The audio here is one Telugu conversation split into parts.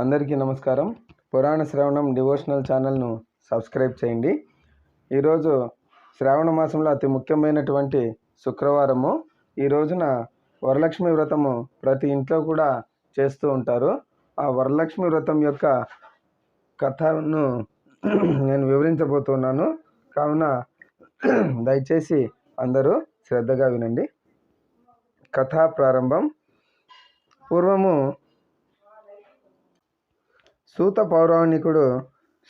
అందరికీ నమస్కారం. పురాణ శ్రవణం డివోషనల్ ఛానల్ను సబ్స్క్రైబ్ చేయండి. ఈరోజు శ్రావణ మాసంలో అతి ముఖ్యమైనటువంటి శుక్రవారము. ఈ రోజున వరలక్ష్మి వ్రతము ప్రతి ఇంట్లో కూడా చేస్తూ ఉంటారు. ఆ వరలక్ష్మి వ్రతం యొక్క కథను నేను వివరించబోతున్నాను. కావున దయచేసి అందరూ శ్రద్ధగా వినండి. కథా ప్రారంభం. పూర్వము సూత పౌరాణికుడు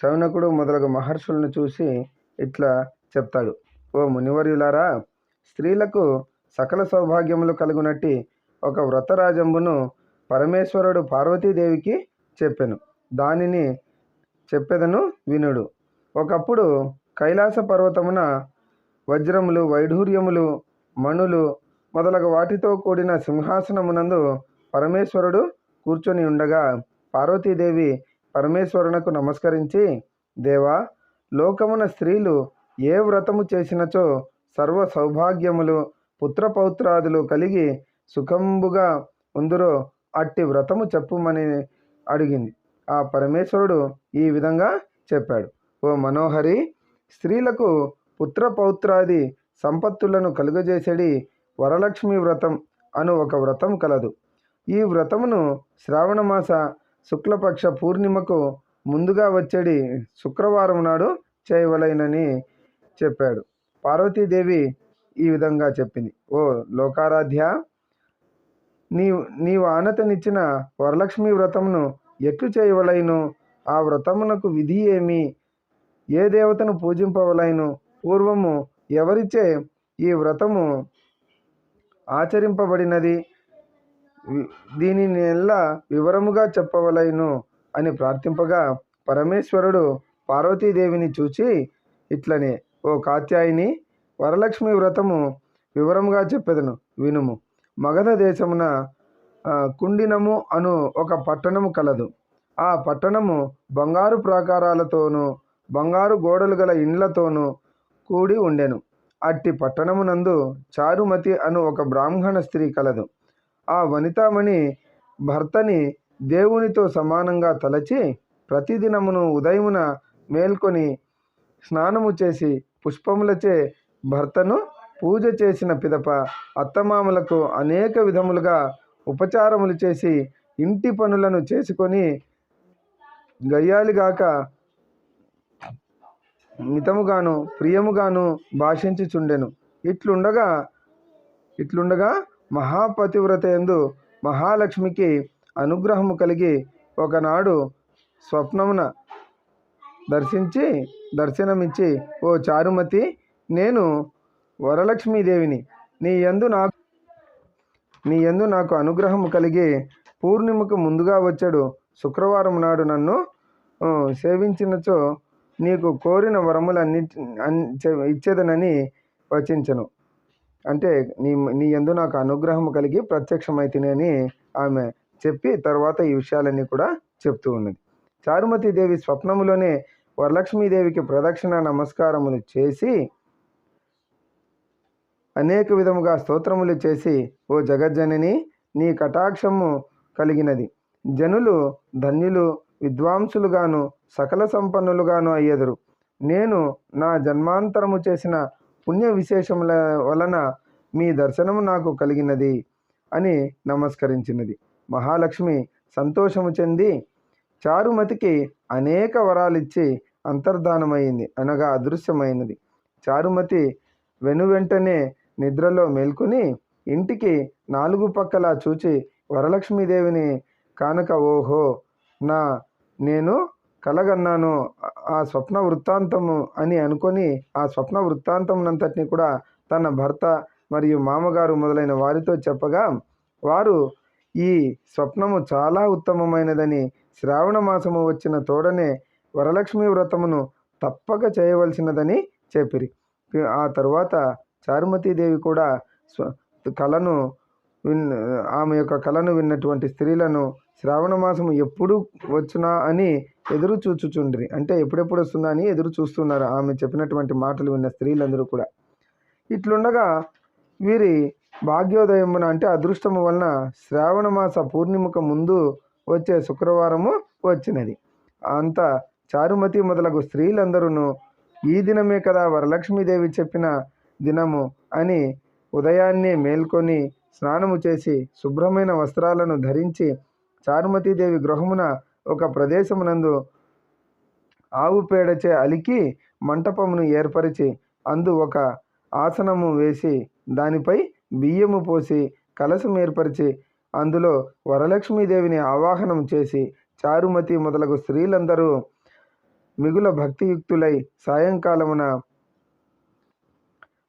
శౌనకుడు మొదలగు మహర్షులను చూసి ఇట్లా చెప్తాడు. ఓ మునివర్యులారా స్త్రీలకు సకల సౌభాగ్యములు కలుగునట్టి ఒక వ్రతరాజంబును పరమేశ్వరుడు పార్వతీదేవికి చెప్పెను. దానిని చెప్పెదను వినుడు. ఒకప్పుడు కైలాస పర్వతమున వజ్రములు వైఢూర్యములు మణులు మొదలగు వాటితో కూడిన సింహాసనమునందు పరమేశ్వరుడు కూర్చొని ఉండగా పార్వతీదేవి పరమేశ్వరునకు నమస్కరించి దేవా లోకమున స్త్రీలు ఏ వ్రతము చేసినచో సర్వ సౌభాగ్యములు పుత్రపౌత్రాదులు కలిగి సుఖంబుగా ఉందరో అట్టి వ్రతము చెప్పుమని అడిగింది. ఆ పరమేశ్వరుడు ఈ విధంగా చెప్పాడు. ఓ మనోహరి స్త్రీలకు పుత్రపౌత్రాది సంపత్తులను కలుగజేసేడి వరలక్ష్మి వ్రతం అను ఒక వ్రతం కలదు. ఈ వ్రతమును శ్రావణమాస శుక్లపక్ష పూర్ణిమకు ముందుగా వచ్చేడి శుక్రవారం నాడు చేయవలైనని చెప్పాడు. పార్వతీదేవి ఈ విధంగా చెప్పింది. ఓ లోకారాధ్య నీ నీవు ఆనతనిచ్చిన వరలక్ష్మి వ్రతమును ఎట్లు చేయవలైను? ఆ వ్రతమునకు విధి ఏమి? ఏ దేవతను పూజింపవలైను? పూర్వము ఎవరిచే ఈ వ్రతము ఆచరింపబడినది? వి- దీనిని ఎలా వివరముగా చెప్పవలైను అని ప్రార్థింపగా పరమేశ్వరుడు పార్వతీదేవిని చూచి ఇట్లనే ఓ కాత్యాయిని వరలక్ష్మి వ్రతము వివరముగా చెప్పెదను వినుము. మగధ దేశమున కుండినము అను ఒక పట్టణము కలదు. ఆ పట్టణము బంగారు ప్రాకారాలతోనూ బంగారు గోడలు గల ఇండ్లతోనూ కూడి ఉండెను. అట్టి పట్టణమునందు చారుమతి అను ఒక బ్రాహ్మణ స్త్రీ కలదు. ఆ వనితామణి భర్తని దేవునితో సమానంగా తలచి ప్రతిదినమును ఉదయమున మేల్కొని స్నానము చేసి పుష్పములచే భర్తను పూజ చేసిన పిదప అత్తమామలకు అనేక విధములుగా ఉపచారములు చేసి ఇంటి పనులను చేసుకొని గయ్యాలిగాక మితముగాను ప్రియముగాను భాషించుచుండెను. ఇట్లుండగా ఇట్లుండగా మహాపతివ్రత ఎందు మహాలక్ష్మికి అనుగ్రహము కలిగి ఒకనాడు స్వప్నమున దర్శించి దర్శనమిచ్చి ఓ చారుమతి నేను వరలక్ష్మీదేవిని. నీ యందు నాకు నీ యందు నాకు అనుగ్రహము కలిగి పూర్ణిమకు ముందుగా వచ్చాడు. శుక్రవారం నాడు నన్ను సేవించినచో నీకు కోరిన వరములన్నిటి అన్- ఇచ్చేదనని వచించను. అంటే నీ నీ యందు నాకు అనుగ్రహం కలిగి ప్రత్యక్షమైతేనే అని ఆమె చెప్పి తర్వాత ఈ విషయాలన్నీ కూడా చెప్తూ ఉన్నది. చారుమతి దేవి స్వప్నములోనే వరలక్ష్మీదేవికి ప్రదక్షిణ నమస్కారములు చేసి అనేక విధముగా స్తోత్రములు చేసి ఓ జగజ్జనని నీ కటాక్షము కలిగినది. జనులు ధన్యులు విద్వాంసులుగాను సకల సంపన్నులుగాను అయ్యెదరు. నేను నా జన్మాంతరము చేసిన పుణ్య విశేషముల వలన మీ దర్శనము నాకు కలిగినది అని నమస్కరించినది. మహాలక్ష్మి సంతోషము చెంది చారుమతికి అనేక వరాలిచ్చి అంతర్ధానమైంది అనగా అదృశ్యమైనది. చారుమతి వెనువెంటనే నిద్రలో మేల్కొని ఇంటికి నాలుగు పక్కల చూచి వరలక్ష్మీదేవిని కానుక ఓహో నా నేను కలగన్నాను ఆ స్వప్న వృత్తాంతము అని అనుకొని ఆ స్వప్న వృత్తాంతమునంతటిని కూడా తన భర్త మరియు మామగారు మొదలైన వారితో చెప్పగా వారు ఈ స్వప్నము చాలా ఉత్తమమైనదని శ్రావణ మాసము వచ్చిన తోడనే వరలక్ష్మి వ్రతమును తప్పక చేయవలసినదని చెప్పిరి. ఆ తరువాత చారుమతీదేవి కూడా స్వ కళను విన్ ఆమె యొక్క కళను విన్నటువంటి స్త్రీలను శ్రావణ మాసం ఎప్పుడు వచ్చునా అని ఎదురు చూచుచుండ్రి. అంటే ఎప్పుడెప్పుడు వస్తుందా అని ఎదురు చూస్తున్నారు ఆమె చెప్పినటువంటి మాటలు విన్న స్త్రీలందరూ కూడా. ఇట్లుండగా వీరి భాగ్యోదయమున అంటే అదృష్టము వలన శ్రావణ మాస పూర్ణిమకు ముందు వచ్చే శుక్రవారము వచ్చినది. అంత చారుమతి మొదలగు స్త్రీలందరూ ఈ దినమే కదా వరలక్ష్మీదేవి చెప్పిన దినము అని ఉదయాన్నే మేల్కొని స్నానము చేసి శుభ్రమైన వస్త్రాలను ధరించి చారుమతీదేవి గృహమున ఒక ప్రదేశమునందు ఆవు పేడచే అలికి మంటపమును ఏర్పరిచి అందు ఒక ఆసనము వేసి దానిపై బియ్యము పోసి కలశం ఏర్పరిచి అందులో వరలక్ష్మీదేవిని ఆవాహనం చేసి చారుమతి మొదలగు స్త్రీలందరూ మిగుల భక్తియుక్తులై సాయంకాలమున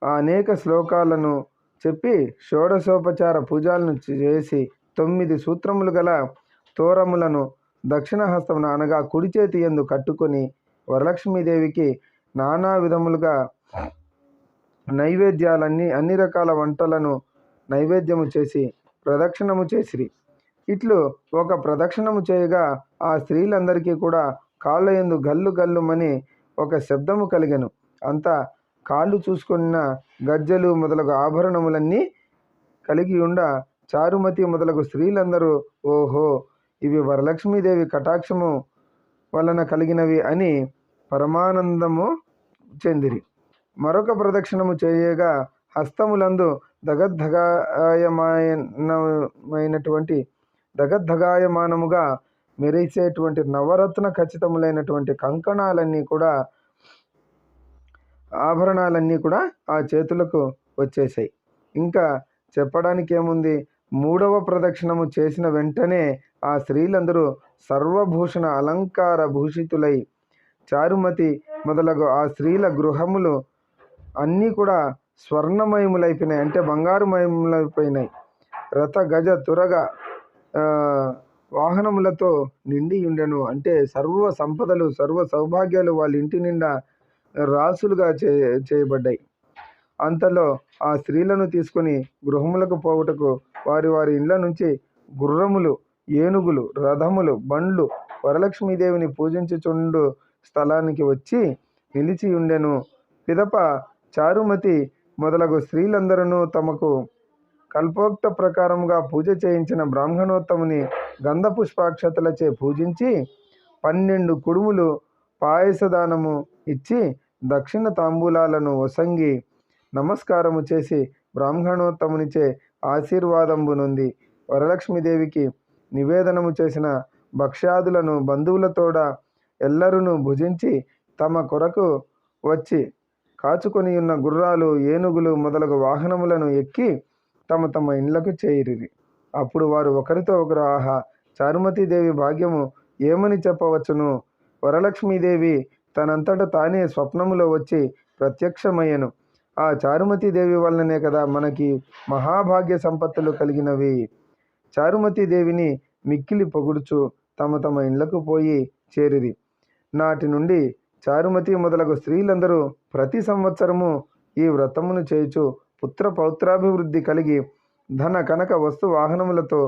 ఆ అనేక శ్లోకాలను చెప్పి షోడశోపచార పూజలను చేసి తొమ్మిది సూత్రములు గల తోరములను దక్షిణహస్తమున అనగా కుడి చేతి ఎందు కట్టుకొని వరలక్ష్మీదేవికి నానా విధములుగా నైవేద్యాలన్నీ అన్ని రకాల వంటలను నైవేద్యము చేసి ప్రదక్షిణము చేసిరి. ఇట్లు ఒక ప్రదక్షిణము చేయగా ఆ స్త్రీలందరికీ కూడా కాళ్ళ ఎందు గల్లు గల్లుమని ఒక శబ్దము కలిగెను. అంతా కాళ్ళు చూసుకున్న గజ్జలు మొదలగు ఆభరణములన్నీ కలిగి ఉండ చారుమతి మొదలగు స్త్రీలందరూ ఓహో ఇవి వరలక్ష్మీదేవి కటాక్షము వలన కలిగినవి అని పరమానందము చెందిరి. మరొక ప్రదక్షిణము చేయగా హస్తములందు దగద్ధగాయమానమైనటువంటి దగద్ధగాయమానముగా మెరిసేటువంటి నవరత్న ఖచ్చితములైనటువంటి కంకణాలన్నీ కూడా ఆభరణాలన్నీ కూడా ఆ చేతులకు వచ్చేసాయి. ఇంకా చెప్పడానికి ఏముంది మూడవ ప్రదక్షిణము చేసిన వెంటనే ఆ స్త్రీలందరూ సర్వభూషణ అలంకార భూషితులై చారుమతి మొదలగు ఆ స్త్రీల గృహములు అన్నీ కూడా స్వర్ణమయములైపోయినాయి. అంటే బంగారుమయములైపోయినాయి. రథ గజ తురగ వాహనములతో నిండి ఉండెను. అంటే సర్వ సంపదలు సర్వ సౌభాగ్యాలు వాళ్ళ ఇంటి నిండా రాసులుగా చే చేయబడ్డాయి. అంతలో ఆ స్త్రీలను తీసుకొని గృహములకు పోవుటకు వారి వారి ఇండ్ల నుంచి గుర్రములు ఏనుగులు రథములు బండ్లు వరలక్ష్మీదేవిని పూజించుచుండు స్థలానికి వచ్చి నిలిచి ఉండెను. పిదప చారుమతి మొదలగు స్త్రీలందరూ తమకు కల్పోక్త ప్రకారముగా పూజ చేయించిన బ్రాహ్మణోత్తముని గంధ పుష్పాక్షతలచే పూజించి పన్నెండు కుడుములు పాయసదానము ఇచ్చి దక్షిణ తాంబూలాలను వసంగి నమస్కారము చేసి బ్రాహ్మణోత్తమునిచే ఆశీర్వాదంబు నుండి వరలక్ష్మీదేవికి నివేదనము చేసిన భక్ష్యాదులను బంధువులతోడ ఎల్లరును భుజించి తమ కొరకు వచ్చి కాచుకొని ఉన్న గుర్రాలు ఏనుగులు మొదలగు వాహనములను ఎక్కి తమ తమ ఇండ్లకు చేరిరి. అప్పుడు వారు ఒకరితో ఒకరు ఆహా చారుమతీదేవి భాగ్యము ఏమని చెప్పవచ్చును? వరలక్ష్మీదేవి తనంతట తానే స్వప్నములో వచ్చి ప్రత్యక్షమయ్యను. ఆ చారుమతీదేవి వలననే కదా మనకి మహాభాగ్య సంపత్తులు కలిగినవి. చారుమతీదేవిని మిక్కిలి పొగుడుచు తమ తమ ఇండ్లకు పోయి చేరిది నాటి నుండి చారుమతి మొదలగు స్త్రీలందరూ ప్రతి సంవత్సరము ఈ వ్రతమును చేయుచు పుత్ర పౌత్రాభివృద్ధి కలిగి ధన కనక వస్తు వాహనములతో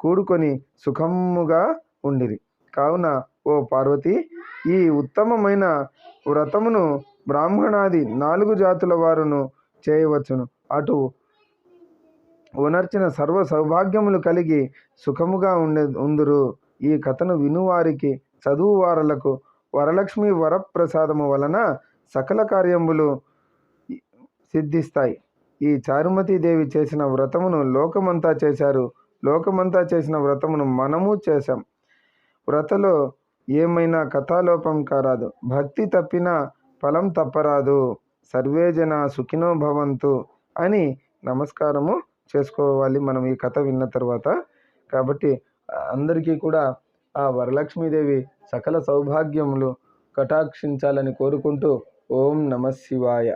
కూడుకొని సుఖముగా ఉండిరి. కావున ఓ పార్వతి ఈ ఉత్తమమైన వ్రతమును బ్రాహ్మణాది నాలుగు జాతుల వారును చేయవచ్చును. అటు ఉనర్చిన సర్వ సౌభాగ్యములు కలిగి సుఖముగా ఉండే ఉందురు. ఈ కథను వినువారికి చదువు వారలకు వరలక్ష్మి వరప్రసాదము వలన సకల కార్యములు సిద్ధిస్తాయి. ఈ చారుమతీదేవి చేసిన వ్రతమును లోకమంతా చేశారు. లోకమంతా చేసిన వ్రతమును మనము చేశాం. వ్రతలో ఏమైనా కథాలోపం కారాదు. భక్తి తప్పిన ఫలం తప్పరాదు. సర్వే జన సుఖినో భవంతు అని నమస్కారము చేసుకోవాలి మనం ఈ కథ విన్న తర్వాత. కాబట్టి అందరికీ కూడా ఆ వరలక్ష్మీదేవి సకల సౌభాగ్యములు కటాక్షించాలని కోరుకుంటూ ఓం నమ శివాయ.